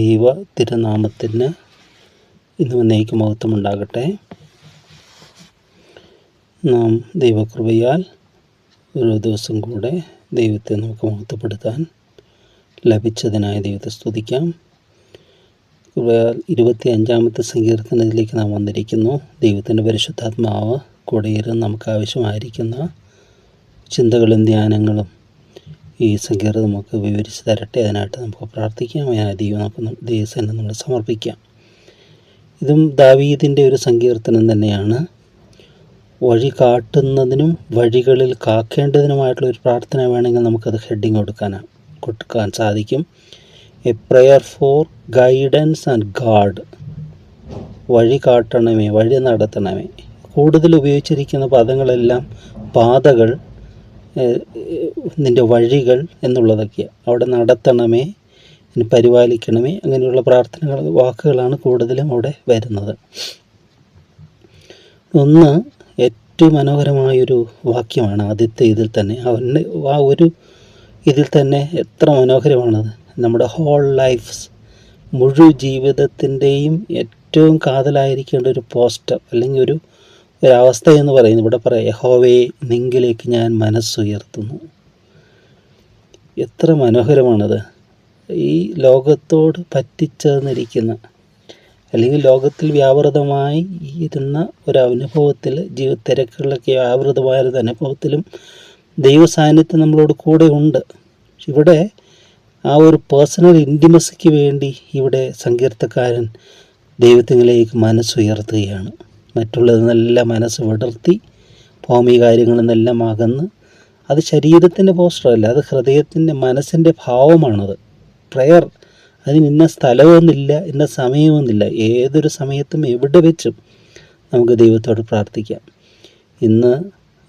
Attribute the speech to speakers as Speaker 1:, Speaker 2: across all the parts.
Speaker 1: ദൈവ തിരുനാമത്തിന് ഇന്ന് എന്നേക്ക് മഹത്വമുണ്ടാകട്ടെ. നാം ദൈവകൃപയാൽ ഓരോ ദിവസം കൂടെ ദൈവത്തെ നമുക്ക് മഹത്വപ്പെടുത്താൻ ലഭിച്ചതിനായ ദൈവത്തെ സ്തുതിക്കാം. കൃപയാൽ ഇരുപത്തി അഞ്ചാമത്തെ സങ്കീർത്തനത്തിലേക്ക് നാം വന്നിരിക്കുന്നു. ദൈവത്തിന്റെ പരിശുദ്ധാത്മാവ് കൂടെയിരുന്ന് നമുക്ക് ആവശ്യമായിരിക്കുന്ന ചിന്തകളും ധ്യാനങ്ങളും ഈ സങ്കീർത്തനം നമുക്ക് വിവരിച്ച് തരട്ടെ. അതിനായിട്ട് നമുക്ക് പ്രാർത്ഥിക്കാം. ഞാൻ ദൈവം നമുക്ക് ദൈവസേന നമ്മൾ സമർപ്പിക്കാം. ഇതും ദാവീദിന്റെ ഒരു സങ്കീർത്തനം തന്നെയാണ്. വഴി കാട്ടുന്നതിനും വഴികളിൽ കാക്കേണ്ടതിനുമായിട്ടുള്ള ഒരു പ്രാർത്ഥന വേണമെങ്കിൽ നമുക്കത് ഹെഡിങ് കൊടുക്കാനാണ് കൊടുക്കാൻ സാധിക്കും. A prayer for guidance and God വഴി കാട്ടണമേ വഴി നടത്തണമേ. കൂടുതൽ ഉപയോഗിച്ചിരിക്കുന്ന പദങ്ങളെല്ലാം പാതകൾ. നിന്റെ വഴികൾ എന്നുള്ളതൊക്കെയാണ് അവിടെ നടത്തണമേ പരിപാലിക്കണമേ അങ്ങനെയുള്ള പ്രാർത്ഥനകൾ വാക്കുകളാണ് കൂടുതലും അവിടെ വരുന്നത്. ഒന്ന് ഏറ്റവും മനോഹരമായൊരു വാക്യമാണ് ആദ്യത്തെ ഇതിൽ തന്നെ. അവന്റെ ആ ഒരു ഇതിൽ തന്നെ എത്ര മനോഹരമാണത്. നമ്മുടെ ഹോൾ ലൈഫ്സ് മുഴു ജീവിതത്തിന്റെയും ഏറ്റവും കാതലായിരിക്കേണ്ട ഒരു പോസ്റ്റർ അല്ലെങ്കിൽ ഒരു ഒരവസ്ഥ എന്ന് പറയുന്നത് ഇവിടെ പറയാം യഹോവയെ നിങ്കിലേക്ക് ഞാൻ മനസ്സുയർത്തുന്നു. എത്ര മനോഹരമാണത്. ഈ ലോകത്തോട് പറ്റിച്ചേർന്നിരിക്കുന്ന അല്ലെങ്കിൽ ലോകത്തിൽ വ്യാപൃതമായി ഇരുന്ന ഒരു അനുഭവത്തിൽ ജീവിത തിരക്കുകളിലൊക്കെ വ്യാപൃതമായ ഒരു അനുഭവത്തിലും ദൈവ സാന്നിധ്യം നമ്മളോട് കൂടെ ഉണ്ട്. ഇവിടെ ആ ഒരു പേഴ്സണൽ ഇന്റിമസിക്ക് വേണ്ടി ഇവിടെ സങ്കീർത്തക്കാരൻ ദൈവത്തിലേക്ക് മനസ്സുയർത്തുകയാണ്. മറ്റുള്ളതെന്നെല്ലാം മനസ്സ് വിടർത്തി ഭൗമിക കാര്യങ്ങളിൽ അകന്ന്. അത് ശരീരത്തിന്റെ പോസ്റ്ററല്ല അത് ഹൃദയത്തിന്റെ മനസ്സിന്റെ ഭാവമാണത്. പ്രയർ അതിന് ഇന്ന സ്ഥലമൊന്നുമില്ല ഇന്ന സമയമൊന്നുമില്ല ഏതൊരു സമയത്തും എവിടെ വെച്ചും നമുക്ക് ദൈവത്തോട് പ്രാർത്ഥിക്കാം. ഇന്ന്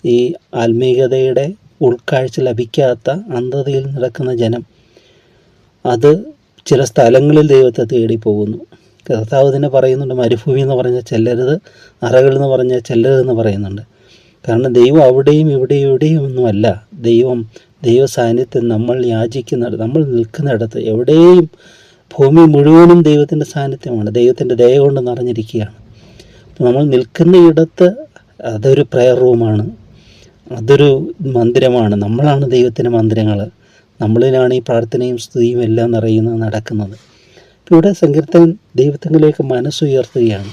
Speaker 1: ഈ ആത്മീയതയുടെ ഉൾക്കാഴ്ച ലഭിക്കാത്ത അന്ധതയിൽ നടക്കുന്ന ജനം അത് ചില സ്ഥലങ്ങളിൽ ദൈവത്തെ തേടി പോകുന്നു കർത്താവ് തന്നെ പറയുന്നുണ്ട് മരുഭൂമി എന്ന് പറഞ്ഞാൽ ചെല്ലരുത് അറകൾ എന്ന് പറഞ്ഞാൽ ചെല്ലരുതെന്ന് പറയുന്നുണ്ട്. കാരണം ദൈവം അവിടെയും ഇവിടെയും ഇവിടെയും ഒന്നുമല്ല. ദൈവം ദൈവ സാന്നിധ്യം നമ്മൾ യാചിക്കുന്നിടത്ത് നമ്മൾ നിൽക്കുന്നിടത്ത് എവിടെയും ഭൂമി മുഴുവനും ദൈവത്തിന്റെ സാന്നിധ്യമാണ്. ദൈവത്തിന്റെ ദയ കൊണ്ട് നിറഞ്ഞിരിക്കുകയാണ്. അപ്പോൾ നമ്മൾ നിൽക്കുന്ന ഇടത്ത് അതൊരു പ്രയർ റൂമാണ് അതൊരു മന്ദിരമാണ്. നമ്മളാണ് ദൈവത്തിന്റെ മന്ദിരങ്ങൾ. നമ്മളിലാണ് ഈ പ്രാർത്ഥനയും സ്തുതിയും എല്ലാം നിറയുന്നത് നടക്കുന്നത്. ഇവിടെ സങ്കീർത്തൻ ദൈവത്തിങ്ങളിലേക്ക് മനസ്സുയർത്തുകയാണ്.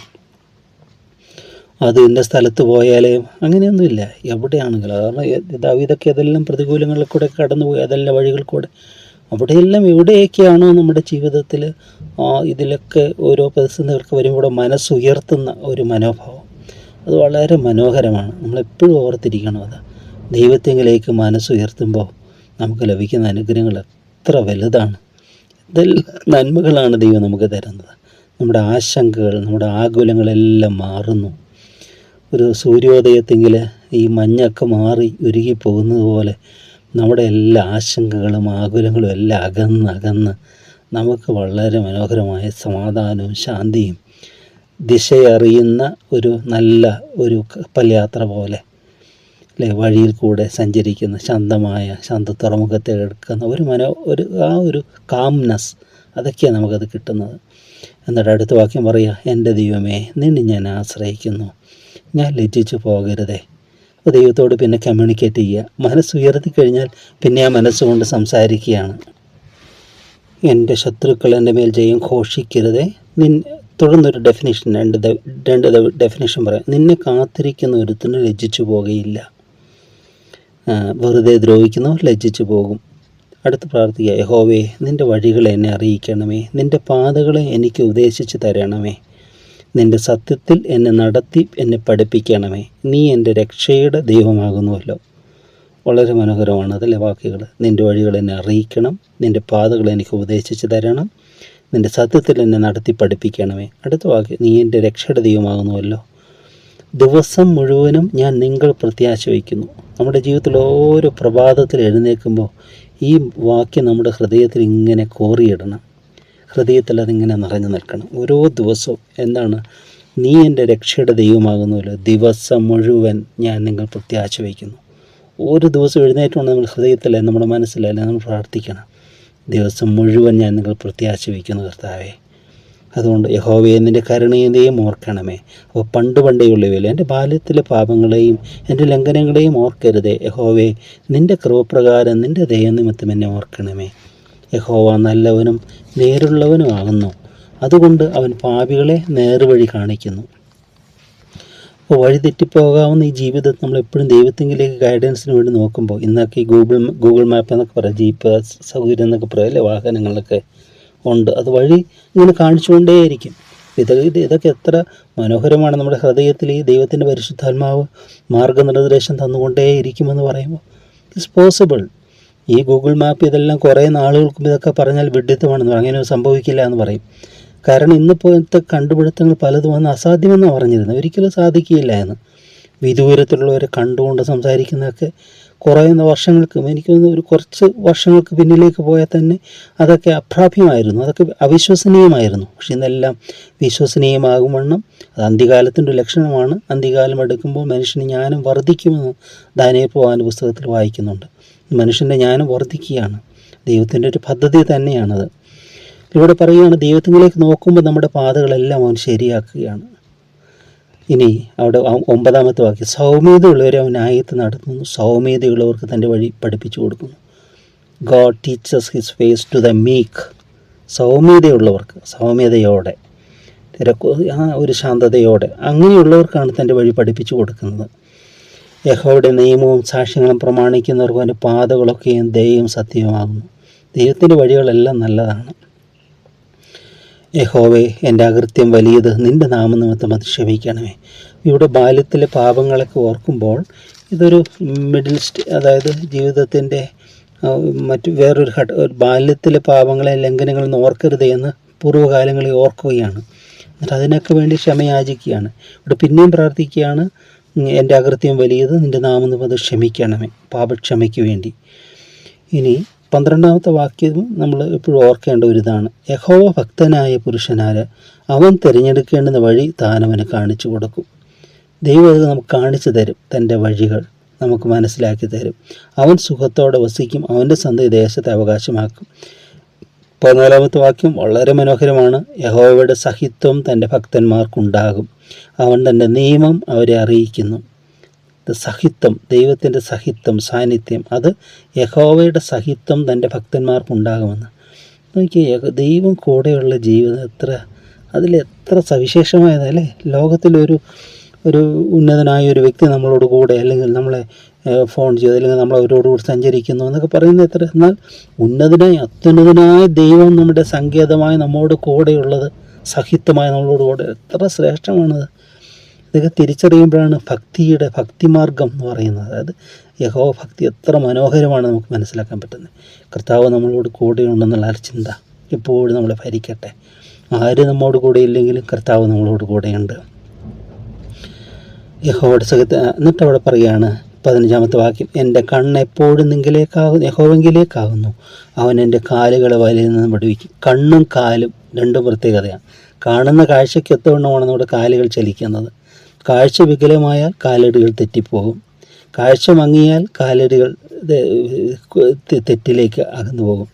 Speaker 1: അത് ഇന്ന സ്ഥലത്ത് പോയാലേ അങ്ങനെയൊന്നുമില്ല. എവിടെയാണെങ്കിലും. കാരണം ദാവീദൊക്കെ ഏതെല്ലാം പ്രതികൂലങ്ങളിൽ കൂടെ കടന്നു പോയി അതെല്ലാം വഴികൾ കൂടെ. അവിടെയെല്ലാം എവിടെയൊക്കെയാണോ നമ്മുടെ ജീവിതത്തിൽ ഇതിലൊക്കെ ഓരോ പ്രതിസന്ധികൾക്ക് വരുമ്പോൾ മനസ്സുയർത്തുന്ന ഒരു മനോഭാവം. അത് വളരെ മനോഹരമാണ്. നമ്മളെപ്പോഴും ഓർത്തിരിക്കണം അത്. ദൈവത്തെങ്കിലേക്ക് മനസ്സുയർത്തുമ്പോൾ നമുക്ക് ലഭിക്കുന്ന അനുഗ്രഹങ്ങൾ എത്ര വലുതാണ്. ഇതെല്ലാം നന്മകളാണ് ദൈവം നമുക്ക് തരുന്നത്. നമ്മുടെ ആശങ്കകൾ നമ്മുടെ ആകുലങ്ങളെല്ലാം മാറുന്നു. ഒരു സൂര്യോദയത്തെങ്കിൽ ഈ മഞ്ഞൊക്കെ മാറി ഉരുകി പോകുന്നത് പോലെ നമ്മുടെ എല്ലാ ആശങ്കകളും ആകുലങ്ങളും എല്ലാം അകന്ന് അകന്ന് നമുക്ക് വളരെ മനോഹരമായ സമാധാനവും ശാന്തിയും ദിശയറിയുന്ന ഒരു നല്ല ഒരു കപ്പൽ യാത്ര പോലെ അല്ലേ വഴിയിൽ കൂടെ സഞ്ചരിക്കുന്ന ശാന്തമായ ശാന്ത തുറമുഖത്തെ എടുക്കുന്ന ഒരു മനോ ഒരു ആ ഒരു കാംനെസ് അതൊക്കെയാണ് നമുക്കത് കിട്ടുന്നത്. എന്നിട്ട് അടുത്ത വാക്യം പറയുക എന്റെ ദൈവമേ നിന്നെ ഞാൻ ആശ്രയിക്കുന്നു. ഞാൻ ലജ്ജിച്ചു പോകരുതേ. അപ്പോൾ ദൈവത്തോട് പിന്നെ കമ്മ്യൂണിക്കേറ്റ് ചെയ്യുക. മനസ്സ് ഉയർത്തി കഴിഞ്ഞാൽ പിന്നെ ആ മനസ്സുകൊണ്ട് സംസാരിക്കുകയാണ്. എന്റെ ശത്രുക്കൾ എന്റെ മേൽ ജയം ഘോഷിക്കരുതേ. നിൻ തുടർന്നൊരു ഡെഫിനേഷൻ രണ്ട് രണ്ട് ഡെഫിനേഷൻ പറയാം. നിന്നെ കാത്തിരിക്കുന്ന ഒരുത്തിന് ലജ്ജിച്ചു പോകുകയില്ല വെറുതെ ദ്രോഹിക്കുന്നവർ ലജ്ജിച്ചു പോകും. അടുത്ത് പ്രാർത്ഥിക്കുക യഹോവേ നിന്റെ വഴികളെ എന്നെ അറിയിക്കണമേ. നിന്റെ പാതകളെ എനിക്ക് ഉപദേശിച്ച് തരണമേ. നിന്റെ സത്യത്തിൽ എന്നെ നടത്തി എന്നെ പഠിപ്പിക്കണമേ. നീ എന്റെ രക്ഷയുടെ ദൈവമാകുന്നുവല്ലോ. വളരെ മനോഹരമാണ് അതല്ലേ വാക്കുകൾ നിന്റെ വഴികൾ എന്നെ അറിയിക്കണം. നിന്റെ പാതകൾ എനിക്ക് ഉപദേശിച്ച് തരണം. നിന്റെ സത്യത്തിൽ എന്നെ നടത്തി പഠിപ്പിക്കണമേ. അടുത്ത വാക്ക് നീ എന്റെ രക്ഷയുടെ ദൈവമാകുന്നുവല്ലോ. ദിവസം മുഴുവനും ഞാൻ നിങ്ങൾ പ്രത്യാശ വയ്ക്കുന്നു നമ്മുടെ ജീവിതത്തിൽ ഓരോ പ്രഭാതത്തിൽ എഴുന്നേൽക്കുമ്പോൾ ഈ വാക്യം നമ്മുടെ ഹൃദയത്തിൽ ഇങ്ങനെ കോറിയിടണം. ഹൃദയത്തിൽ അതിങ്ങനെ നിറഞ്ഞു നിൽക്കണം. ഓരോ ദിവസവും എന്താണ്? നീ എന്റെ രക്ഷയുടെ ദൈവമാകുന്നുല്ലോ ദിവസം മുഴുവൻ ഞാൻ നിങ്ങൾ പ്രത്യാശ വയ്ക്കുന്നു ഓരോ ദിവസം എഴുന്നേറ്റുകൊണ്ട് നമ്മൾ ഹൃദയത്തിൽ നമ്മുടെ മനസ്സിലല്ലേ നമ്മൾ പ്രാർത്ഥിക്കണം. ദിവസം മുഴുവൻ ഞാൻ നിങ്ങൾ പ്രത്യാശ വയ്ക്കുന്നു കർത്താവേ. അതുകൊണ്ട് യഹോവയെ നിന്റെ കരുണയെയും ഓർക്കണമേ. അപ്പോൾ പണ്ട് പണ്ടേ ഉള്ളവയിൽ എന്റെ ബാല്യത്തിലെ പാപങ്ങളെയും എന്റെ ലംഘനങ്ങളെയും ഓർക്കരുതേ. യഹോവേ നിന്റെ കൃപപ്രകാരം നിന്റെ ദയനിമിത്തം എന്നെ ഓർക്കണമേ. യഹോവ നല്ലവനും നേരുള്ളവനുമാകുന്നു അതുകൊണ്ട് അവൻ പാപികളെ നേർവഴി കാണിക്കുന്നു. അപ്പോൾ വഴി തെറ്റിപ്പോകാവുന്ന ഈ ജീവിതത്തിൽ നമ്മൾ എപ്പോഴും ദൈവത്തെങ്കിലേക്ക് ഗൈഡൻസിന് വേണ്ടി നോക്കുമ്പോൾ ഇന്നൊക്കെ ഈ ഗൂഗിൾ ഗൂഗിൾ മാപ്പ് എന്നൊക്കെ പറയാം ജീപ്പ് സൗകര്യം എന്നൊക്കെ പറയാം അല്ലേ? വാഹനങ്ങളിലൊക്കെ ഉണ്ട്. അത് വഴി ഇങ്ങനെ കാണിച്ചുകൊണ്ടേയിരിക്കും. ഇതൊക്കെ ഇത് ഇതൊക്കെ എത്ര മനോഹരമാണ് നമ്മുടെ ഹൃദയത്തിൽ ഈ ദൈവത്തിന്റെ പരിശുദ്ധാത്മാവ് മാർഗനിർദ്ദേശം തന്നുകൊണ്ടേയിരിക്കുമെന്ന് പറയുമ്പോൾ ഇറ്റ്സ് പോസിബിൾ ഈ ഗൂഗിൾ മാപ്പ് ഇതെല്ലാം കുറേ നാളുകൾക്ക് ഇതൊക്കെ പറഞ്ഞാൽ വിഡിത്തമാണെന്ന് അങ്ങനെ സംഭവിക്കില്ല എന്ന് പറയും. കാരണം ഇന്നിപ്പോഴത്തെ കണ്ടുപിടുത്തങ്ങൾ പലതും വന്ന് അസാധ്യമെന്നാണ് പറഞ്ഞിരുന്നത്. ഒരിക്കലും സാധിക്കില്ല എന്ന്. വിദൂരത്തിലുള്ളവരെ കണ്ടുകൊണ്ട് സംസാരിക്കുന്നതൊക്കെ കുറേ വർഷങ്ങൾക്ക് എനിക്ക് തോന്നുന്നു ഒരു കുറച്ച് വർഷങ്ങൾക്ക് പിന്നിലേക്ക് പോയാൽ തന്നെ അതൊക്കെ അപ്രാപ്യമായിരുന്നു. അതൊക്കെ അവിശ്വസനീയമായിരുന്നു. പക്ഷെ ഇന്നെല്ലാം വിശ്വസനീയമാകും വണ്ണം അത് അന്ത്യകാലത്തിന്റെ ലക്ഷണമാണ്. അന്ത്യകാലം എടുക്കുമ്പോൾ മനുഷ്യന് ജ്ഞാനം വർദ്ധിക്കുമെന്ന് പോകാൻ പുസ്തകത്തിൽ വായിക്കുന്നുണ്ട്. മനുഷ്യന്റെ ജ്ഞാനം വർദ്ധിക്കുകയാണ്. ദൈവത്തിന്റെ ഒരു പദ്ധതി തന്നെയാണത്. ഇവിടെ പറയുകയാണ് ദൈവത്തിലേക്ക് നോക്കുമ്പോൾ നമ്മുടെ പാതകളെല്ലാം അവൻ ശരിയാക്കുകയാണ്. ഇനി അവിടെ ഒമ്പതാമത്തെ വാക്യം സൗമ്യതയുള്ളവരെ അവൻ ആയത്ത് നടത്തുന്നു. സൗമ്യതയുള്ളവർക്ക് തന്റെ വഴി പഠിപ്പിച്ചു കൊടുക്കുന്നു. God teaches his face to the meek സൗമ്യതയുള്ളവർക്ക് സൗമ്യതയോടെ തിരക്ക് ആ ഒരു ശാന്തതയോടെ അങ്ങനെയുള്ളവർക്കാണ് തന്റെ വഴി പഠിപ്പിച്ചു കൊടുക്കുന്നത്. യഹോയുടെ നിയമവും സാക്ഷ്യങ്ങളും പ്രമാണിക്കുന്നവർക്ക് അവന്റെ പാതകളൊക്കെയും ദൈവം സത്യമാകുന്നു. ദൈവത്തിന്റെ വഴികളെല്ലാം നല്ലതാണ്. യഹോവേ എന്റെ അകൃത്യം വലിയത് നിന്റെ നാമനിമിത്തം ക്ഷമിക്കണമേ ഇവിടെ ബാല്യത്തിലെ പാപങ്ങളൊക്കെ ഓർക്കുമ്പോൾ ഇതൊരു മിഡിൽ സ്റ്റേ അതായത് ജീവിതത്തിന്റെ മറ്റു വേറൊരു ഘട്ട ബാല്യത്തിലെ പാപങ്ങളെ ലംഘനങ്ങളൊന്നും ഓർക്കരുത് എന്ന് പൂർവകാലങ്ങളിൽ ഓർക്കുകയാണ്. എന്നിട്ട് അതിനൊക്കെ വേണ്ടി ക്ഷമയാചിക്കുകയാണ് ഇവിടെ പിന്നെയും പ്രാർത്ഥിക്കുകയാണ് എന്റെ അകൃത്യം വലിയത് നിന്റെ നാമനിമിത്തം ക്ഷമിക്കണമേ പാപക്ഷമയ്ക്ക് വേണ്ടി. ഇനി പന്ത്രണ്ടാമത്തെ വാക്യവും നമ്മൾ എപ്പോഴും ഓർക്കേണ്ട ഒരു ഇതാണ് യഹോവ ഭക്തനായ പുരുഷനാര് അവൻ തിരഞ്ഞെടുക്കേണ്ടുന്ന വഴി താനവന് കാണിച്ചു കൊടുക്കും. ദൈവം അത് നമുക്ക് കാണിച്ചു തരും തന്റെ വഴികൾ നമുക്ക് മനസ്സിലാക്കി തരും. അവൻ സുഖത്തോടെ വസിക്കും അവന്റെ സന്ധി ദേശത്തെ അവകാശമാക്കും. പതിനാലാമത്തെ വാക്യം വളരെ മനോഹരമാണ്. യഹോവയുടെ സഹിത്വം തന്റെ ഭക്തന്മാർക്കുണ്ടാകും. അവൻ തന്റെ നിയമം അവരെ അറിയിക്കുന്നു. സഹിത്വം ദൈവത്തിന്റെ സഹിത്വം സാന്നിധ്യം അത് യഹോവയുടെ സഹിത്വം തന്റെ ഭക്തന്മാർക്കുണ്ടാകുമെന്ന് നോക്കിയേ ദൈവം കൂടെയുള്ള ജീവിതം എത്ര അതിലെത്ര സവിശേഷമായതല്ലേ? ലോകത്തിലൊരു ഒരു ഉന്നതനായ ഒരു വ്യക്തി നമ്മളോട് കൂടെ അല്ലെങ്കിൽ നമ്മളെ ഫോൺ ചെയ്ത് അല്ലെങ്കിൽ നമ്മൾ അവരോട് കൂടി സഞ്ചരിക്കുന്നു എന്നൊക്കെ പറയുന്നത് എത്ര? എന്നാൽ ഉന്നതനായ അത്യുന്നതനായ ദൈവം നമ്മുടെ സങ്കേതമായി നമ്മോട് കൂടെയുള്ളത് സഹിത്വമായി നമ്മളോട് കൂടെ എത്ര ശ്രേഷ്ഠമാണത്. ഇതൊക്കെ തിരിച്ചറിയുമ്പോഴാണ് ഭക്തിയുടെ ഭക്തിമാർഗം എന്ന് പറയുന്നത്. അതായത് യഹോ ഭക്തി എത്ര മനോഹരമാണ് നമുക്ക് മനസ്സിലാക്കാൻ പറ്റുന്നത്. കർത്താവ് നമ്മളോട് കൂടെ ഉണ്ടെന്നുള്ള ചിന്ത എപ്പോഴും നമ്മളെ ഭരിക്കട്ടെ. ആര് നമ്മോട് കൂടെ ഇല്ലെങ്കിലും കർത്താവ് നമ്മളോട് കൂടെയുണ്ട്. യഹോയുടെ സുഖത്ത് എന്നിട്ട് അവിടെ പറയുകയാണ് പതിനഞ്ചാമത്തെ വാക്യം എന്റെ കണ്ണ് എപ്പോഴും നിങ്കിലേക്കാകുന്നു യഹോവെങ്കിലേക്കാകുന്നു. അവൻ എന്റെ കാലുകളെ വലയിൽ നിന്ന് പഠിപ്പിക്കും കണ്ണും കാലും രണ്ടും പ്രത്യേകതയാണ്. കാണുന്ന കാഴ്ചയ്ക്ക് എത്തവണ്ണമാണ് നമ്മുടെ കാലുകൾ ചലിക്കുന്നത്. കാഴ്ച വികലമായാൽ കാലടികൾ തെറ്റിപ്പോകും. കാഴ്ച മങ്ങിയാൽ കാലടികൾ തെറ്റിലേക്ക് അകന്നു പോകും.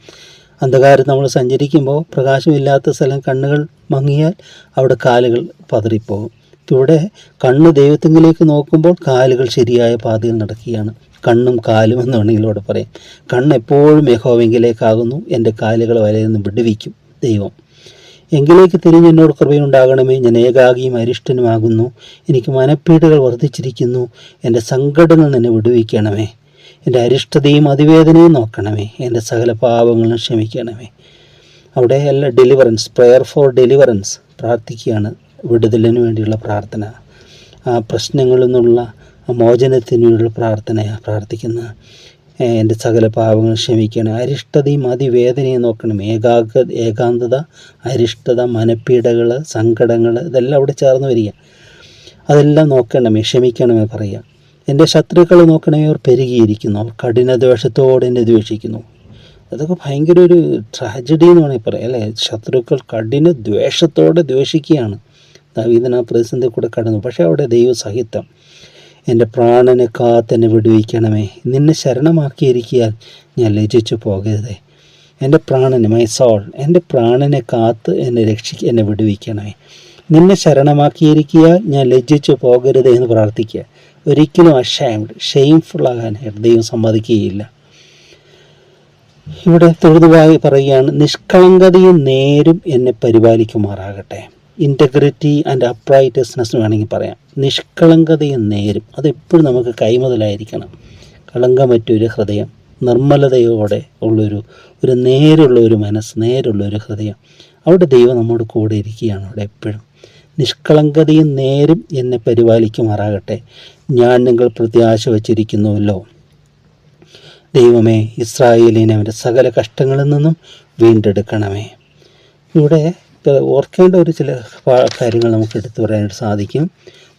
Speaker 1: അന്ധകാരം നമ്മൾ സഞ്ചരിക്കുമ്പോൾ പ്രകാശമില്ലാത്ത സ്ഥലം കണ്ണുകൾ മങ്ങിയാൽ അവിടെ കാലുകൾ പതറിപ്പോകും. ഇവിടെ കണ്ണ് ദൈവത്തിങ്കിലേക്ക് നോക്കുമ്പോൾ കാലുകൾ ശരിയായ പാതയിൽ നടക്കുകയാണ്. കണ്ണും കാലും എന്ന് വേണമെങ്കിൽ ഇവിടെ പറയാം. കണ്ണ് എപ്പോഴും യഹോവെങ്കിലേക്കാകുന്നു എന്റെ കാലുകൾ വലയിൽ നിന്ന് വിടുവിക്കും ദൈവം. എങ്കിലേക്ക് തിരിഞ്ഞ് എന്നോട് കൃപയുണ്ടാകണമേ ഞാൻ ഏകാഗിയും അരിഷ്ടനുമാകുന്നു. എനിക്ക് മനപ്പീടുകൾ വർദ്ധിച്ചിരിക്കുന്നു. എന്റെ സങ്കടങ്ങൾ നിന്നെ വിടുവിക്കണമേ. എന്റെ അരിഷ്ടതയും അതിവേദനയും നോക്കണമേ. എന്റെ സകല പാപങ്ങളും ക്ഷമിക്കണമേ. അവിടെ എല്ലാ ഡെലിവറൻസ് പ്രെയർ ഫോർ ഡെലിവറൻസ് പ്രാർത്ഥിക്കുകയാണ്. വിടുതലിന് വേണ്ടിയുള്ള പ്രാർത്ഥന. ആ പ്രശ്നങ്ങളിൽ നിന്നുള്ള മോചനത്തിനുള്ള മോചനത്തിന് പ്രാർത്ഥനയാണ് പ്രാർത്ഥിക്കുന്നത്. എന്റെ സകല പാപങ്ങൾ ക്ഷമിക്കണം അരിഷ്ടതയും അതിവേദനയും നോക്കണം. ഏകാഗ്ര ഏകാന്തത അരിഷ്ടത മനപ്പീഡകൾ സങ്കടങ്ങൾ ഇതെല്ലാം അവിടെ ചേർന്ന് വരിക. അതെല്ലാം നോക്കണമേ ക്ഷമിക്കണമേ പറയുക. എന്റെ ശത്രുക്കൾ നോക്കണമേ അവർ പെരുകിയിരിക്കുന്നു. അവർ കഠിന ദ്വേഷത്തോടെ എന്നെ ദ്വേഷിക്കുന്നു. അതൊക്കെ ഭയങ്കര ഒരു ട്രാജഡി എന്ന് വേണമെങ്കിൽ പറയാം അല്ലേ? ശത്രുക്കൾ കഠിന ദ്വേഷത്തോടെ ദ്വേഷിക്കുകയാണ്. ദാവീദന പ്രതിസന്ധി കൂടെ കടന്നു. പക്ഷേ അവിടെ ദൈവസഹിത്വം എന്റെ പ്രാണനെ കാത്തന്നെ വിടുവിക്കണമേ. നിന്നെ ശരണമാക്കിയിരിക്കിയാൽ ഞാൻ ലജിച്ചു പോകരുതേ. എന്റെ പ്രാണനെ മൈ സോൾ എന്റെ പ്രാണനെ കാത്ത് എന്നെ രക്ഷി എന്നെ വിടുവിക്കണമേ. നിന്നെ ശരണമാക്കിയിരിക്കുക ഞാൻ ലജ്ജിച്ചു പോകരുത് എന്ന് പ്രാർത്ഥിക്കുക. ഒരിക്കലും അഷൈംഡ് ആകാനായിട്ട് ദൈവം സമ്മതിക്കുകയില്ല. ഇവിടെ തൊഴുതുവായി പറയുകയാണ് നിഷ്കളങ്കതയും നേരും എന്നെ പരിപാലിക്കുമാറാകട്ടെ. ഇന്റഗ്രിറ്റി ആൻഡ് അപ്രൈറ്റസ്നെസ് വേണമെങ്കിൽ പറയാം. നിഷ്കളങ്കതയും നേരും. അതെപ്പോഴും നമുക്ക് കൈമുതലായിരിക്കണം. കളങ്കമറ്റൊരു ഹൃദയം നിർമ്മലതയോടെ ഉള്ളൊരു ഒരു നേരുള്ള ഒരു മനസ്സ് നേരുള്ള ഒരു ഹൃദയം. അവിടെ ദൈവം നമ്മോട് കൂടെ ഇരിക്കുകയാണ് അവിടെ എപ്പോഴും. നിഷ്കളങ്കതയും നേരും എന്നെ പരിപാലിക്കുമാറാകട്ടെ. ഞാൻ നിങ്ങൾ പ്രത്യാശ വച്ചിരിക്കുന്നുവല്ലോ. ദൈവമേ ഇസ്രായേലിനെ അവന്റെ സകല കഷ്ടങ്ങളിൽ നിന്നും വീണ്ടെടുക്കണമേ. ഇവിടെ ഓർക്കേണ്ട ഒരു ചില കാര്യങ്ങൾ നമുക്ക് എടുത്തു പറയാനായിട്ട് സാധിക്കും.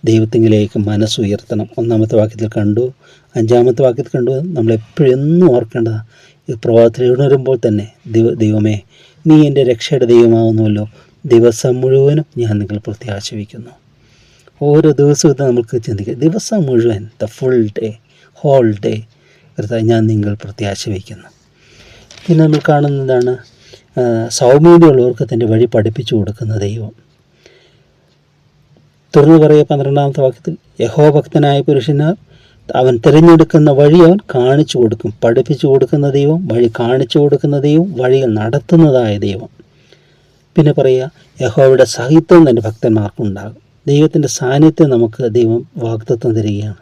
Speaker 1: ദൈവത്തിങ്കിലേക്ക് മനസ്സുയർത്തണം. ഒന്നാമത്തെ വാക്യത്തിൽ കണ്ടു. അഞ്ചാമത്തെ വാക്യത്തിൽ കണ്ടു. നമ്മളെപ്പോഴും എന്നും ഓർക്കേണ്ടതാണ് ഈ പ്രഭാതത്തിൽ ഉണരുമ്പോൾ തന്നെ ദൈവ ദൈവമേ നീ എന്റെ രക്ഷയുടെ ദൈവമാകുന്നുവല്ലോ. ദിവസം മുഴുവനും ഞാൻ നിങ്ങൾ പ്രത്യാശ വയ്ക്കുന്നു ഓരോ ദിവസവും നമുക്ക് ചിന്തിക്കാം. ദിവസം മുഴുവൻ the full day whole day ഞാൻ നിങ്ങൾ പ്രത്യാശ വയ്ക്കുന്നു പിന്നെ നമ്മൾ കാണുന്നതാണ് സൗമ്യതയുള്ളവർക്ക് തന്റെ വഴി പഠിപ്പിച്ചു കൊടുക്കുന്ന ദൈവം. തുറന്നു പറയുക പന്ത്രണ്ടാമത്തെ വാക്യത്തിൽ യഹോഭക്തനായ പുരുഷനാർ അവൻ തിരഞ്ഞെടുക്കുന്ന വഴി അവൻ കാണിച്ചു കൊടുക്കും. പഠിപ്പിച്ചു കൊടുക്കുന്ന ദൈവം വഴി കാണിച്ചു കൊടുക്കുന്ന ദൈവം വഴികൾ നടത്തുന്നതായ ദൈവം. പിന്നെ പറയുക യഹോവയുടെ സാഹിത്യം തന്റെ ഭക്തന്മാർക്കുണ്ടാകും. ദൈവത്തിന്റെ സാന്നിധ്യം നമുക്ക് ദൈവം വാഗ്ദത്വം തരികയാണ്.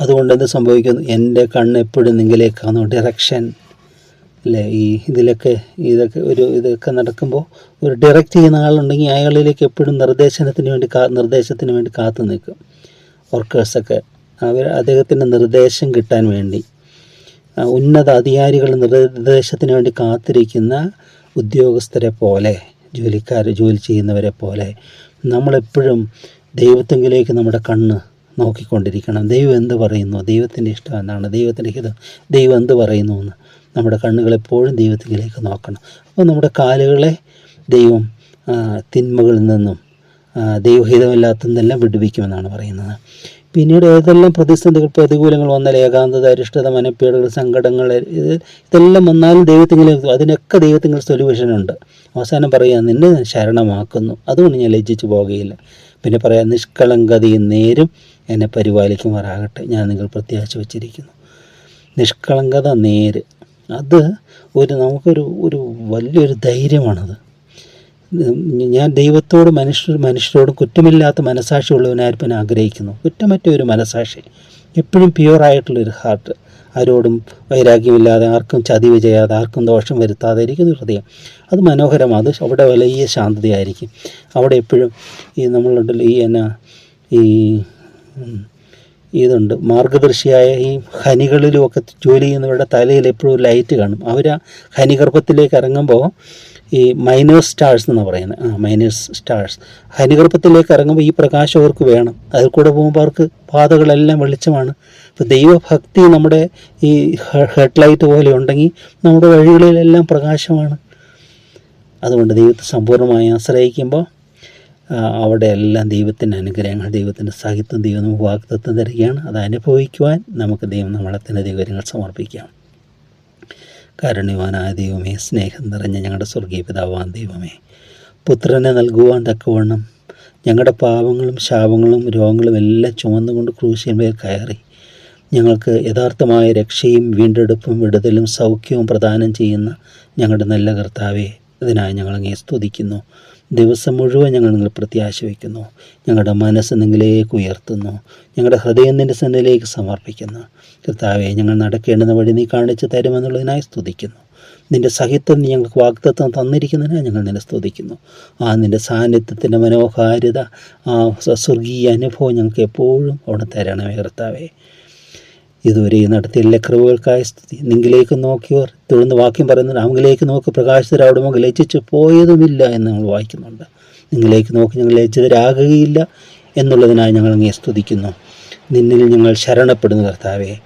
Speaker 1: അതുകൊണ്ട് എന്ത് സംഭവിക്കുന്നു? എന്റെ കണ്ണ് എപ്പോഴും നിങ്ങളിലേക്കാണ്. ഡിറക്ഷൻ അല്ലേ ഈ ഇതിലൊക്കെ ഇതൊക്കെ ഒരു ഇതൊക്കെ നടക്കുമ്പോൾ ഒരു ഡയറക്റ്റ് ചെയ്യുന്ന ആളുണ്ടെങ്കിൽ അയാളിലേക്ക് എപ്പോഴും നിർദ്ദേശനത്തിന് വേണ്ടി കാ നിർദ്ദേശത്തിന് വേണ്ടി കാത്തു നിൽക്കും. വർക്കേഴ്സൊക്കെ അവർ അദ്ദേഹത്തിന്റെ നിർദ്ദേശം കിട്ടാൻ വേണ്ടി. ഉന്നത അധികാരികൾ നിർദ്ദേശത്തിന് വേണ്ടി കാത്തിരിക്കുന്ന ഉദ്യോഗസ്ഥരെ പോലെ ജോലിക്കാർ ജോലി ചെയ്യുന്നവരെ പോലെ നമ്മളെപ്പോഴും ദൈവത്തെങ്കിലേക്ക് നമ്മുടെ കണ്ണ് നോക്കിക്കൊണ്ടിരിക്കണം. ദൈവം എന്ത് പറയുന്നു? ദൈവത്തിന്റെ ഇഷ്ടം എന്താണ്? ദൈവത്തിന്റെ ഹിതം. ദൈവം എന്ത് പറയുന്നു എന്ന് നമ്മുടെ കണ്ണുകളെപ്പോഴും ദൈവത്തിലേക്ക് നോക്കണം. അപ്പോൾ നമ്മുടെ കാലുകളെ ദൈവം തിന്മകളിൽ നിന്നും ദൈവഹിതമല്ലാത്തതെല്ലാം വിടുവിക്കുമെന്നാണ് പറയുന്നത്. പിന്നീട് ഏതെല്ലാം പ്രതിസന്ധികൾ പ്രതികൂലങ്ങൾ വന്നാൽ ഏകാന്തത അരിഷ്ടത മനപ്പേടുകൾ സങ്കടങ്ങൾ ഇത് ഇതെല്ലാം വന്നാലും ദൈവത്തിങ്ങനെ അതിനൊക്കെ ദൈവത്തിങ്ങൾ സൊല്യൂഷൻ ഉണ്ട് അവസാനം പറയാം നിന്നെ ഞാൻ ശരണമാക്കുന്നു. അതുകൊണ്ട് ഞാൻ ലജ്ജിച്ചു പോകുകയില്ല. പിന്നെ പറയാം നിഷ്കളങ്കതയും നേരും എന്നെ പരിപാലിക്കുമാറാകട്ടെ. ഞാൻ നിങ്ങൾ പ്രത്യാശ വച്ചിരിക്കുന്നു. നിഷ്കളങ്കത നേര്. അത് ഒരു നമുക്കൊരു ഒരു വലിയൊരു ധൈര്യമാണത്. ഞാൻ ദൈവത്തോട് മനുഷ്യർ മനുഷ്യരോടും കുറ്റമില്ലാത്ത മനസാക്ഷിയുള്ളവനായിരിക്കാൻ ആഗ്രഹിക്കുന്നു. കുറ്റമറ്റ ഒരു മനസാക്ഷി. എപ്പോഴും പ്യുവറായിട്ടുള്ളൊരു ഹാർട്ട് ആരോടും വൈരാഗ്യമില്ലാതെ ആർക്കും ചതിവ് ചെയ്യാതെ ആർക്കും ദോഷം വരുത്താതെ ഇരിക്കുന്ന ഹൃദയം. അത് മനോഹരമാണ്. അത് അവിടെ വലിയ ശാന്തതയായിരിക്കും. അവിടെ എപ്പോഴും ഈ നമ്മളുണ്ടല്ലോ ഈ എന്നാ ഈ ഇതുണ്ട്. മാർഗദർശിയായ ഈ ഹനികളിലുമൊക്കെ ജോലി ചെയ്യുന്നവരുടെ തലയിൽ എപ്പോഴും ലൈറ്റ് കാണും. അവർ ആ ഖനിഗർഭത്തിലേക്ക് ഇറങ്ങുമ്പോൾ ഈ മൈനേഴ്സ് സ്റ്റാർസ് എന്ന് പറയുന്നത്. ആ മൈനേഴ്സ് സ്റ്റാർസ് ഹനിഗർഭത്തിലേക്ക് ഇറങ്ങുമ്പോൾ ഈ പ്രകാശം അവർക്ക് വേണം. അതിൽ കൂടെ പോകുമ്പോൾ അവർക്ക് പാതകളെല്ലാം വെളിച്ചമാണ്. ഇപ്പോൾ ദൈവഭക്തി നമ്മുടെ ഈ ഹെഡ് ലൈറ്റ് പോലെ ഉണ്ടെങ്കിൽ നമ്മുടെ വഴികളിലെല്ലാം പ്രകാശമാണ്. അതുകൊണ്ട് ദൈവത്തെ സമ്പൂർണമായി ആശ്രയിക്കുമ്പോൾ അവിടെ എല്ലാം ദൈവത്തിന്റെ അനുഗ്രഹങ്ങൾ ദൈവത്തിന്റെ സാഹിത്യം ദൈവം നമുക്ക് വാക്തത്വം തരികയാണ്. അത് അനുഭവിക്കുവാൻ നമുക്ക് ദൈവം നമ്മളെ തന്നെ ദൈവങ്ങൾ സമർപ്പിക്കാം. കാരുണ്യവാനായ ദൈവമേ സ്നേഹം നിറഞ്ഞ ഞങ്ങളുടെ സ്വർഗീയ പിതാവാൻ ദൈവമേ. പുത്രനെ നൽകുവാൻ തക്കവണ്ണം ഞങ്ങളുടെ പാപങ്ങളും ശാപങ്ങളും രോഗങ്ങളും എല്ലാം ചുമന്നുകൊണ്ട് ക്രൂശിന്മേൽ കയറി. ഞങ്ങൾക്ക് യഥാർത്ഥമായ രക്ഷയും വീണ്ടെടുപ്പും വിടുതലും സൗഖ്യവും പ്രദാനം ചെയ്യുന്ന ഞങ്ങളുടെ നല്ല കർത്താവെ ഇതിനായി ഞങ്ങൾ അങ്ങേ സ്തുതിക്കുന്നു. ദിവസം മുഴുവൻ ഞങ്ങൾ നിങ്ങൾ പ്രത്യാശ വയ്ക്കുന്നു. ഞങ്ങളുടെ മനസ്സ് നിങ്ങളിലേക്ക് ഉയർത്തുന്നു. ഞങ്ങളുടെ ഹൃദയം നിന്റെ സന്നിലേക്ക് സമർപ്പിക്കുന്നു. കർത്താവെ ഞങ്ങൾ നടക്കേണ്ടുന്ന വഴി നീ കാണിച്ചു തരുമെന്നുള്ളതിനായി സ്തുതിക്കുന്നു. നിന്റെ സഹിത്വം നീ ഞങ്ങൾക്ക് വാഗ്ദത്വം തന്നിരിക്കുന്നതിനായി ഞങ്ങൾ നിന്നെ സ്തുതിക്കുന്നു. ആ നിന്റെ സാന്നിധ്യത്തിന്റെ മനോഹാരിത ആ സ്വർഗീയ അനുഭവം ഞങ്ങൾക്ക് എപ്പോഴും അവിടെ തരണമേ കർത്താവേ. ഇതുവരെ നടത്തിയ എല്ലാ കൃപകൾക്കായ സ്തുതി. നിങ്കിലേക്ക് നോക്കിയവർ തുടർന്ന് വാക്യം പറയുന്നത് അങ്കിലേക്ക് നോക്കി പ്രകാശിതരവിടെ മുഖം ലജ്ജിച്ച് പോയതുമില്ല എന്ന് നമ്മൾ വായിക്കുന്നുണ്ട്. നിങ്ങളിലേക്ക് നോക്കി ഞങ്ങൾ ലജ്ജിതരാകുകയില്ല എന്നുള്ളതിനായി ഞങ്ങൾ അങ്ങേ സ്തുതിക്കുന്നു. നിന്നിൽ ഞങ്ങൾ ശരണപ്പെടുന്നു കർത്താവേ.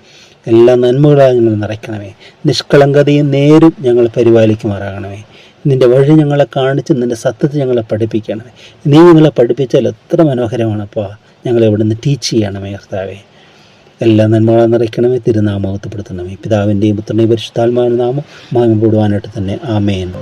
Speaker 1: എല്ലാ നന്മകളായി ഞങ്ങൾ നിറയ്ക്കണമേ. നിഷ്കളങ്കതയും നേരും ഞങ്ങൾ പരിപാലിക്കുമാറാകണമേ. നിന്റെ വഴി ഞങ്ങളെ കാണിച്ച് നിന്റെ സത്യത്തെ ഞങ്ങളെ പഠിപ്പിക്കണമേ. നീ ഞങ്ങളെ പഠിപ്പിച്ചാൽ എത്ര മനോഹരമാണപ്പോൾ ഞങ്ങളെ ഇവിടുന്ന് ടീച്ച് ചെയ്യണമേ കർത്താവേ. എല്ലാ നന്മ നിറയ്ക്കണമേ. തിരുനാമാവത്തപ്പെടുത്തണമേ പിതാവിന്റെയും പുത്രനെയും പരിശുദ്ധാത്മാവിന്റെ നാമം മാമപ്പെടുവാനായിട്ട് തന്നെ. ആമേൻ.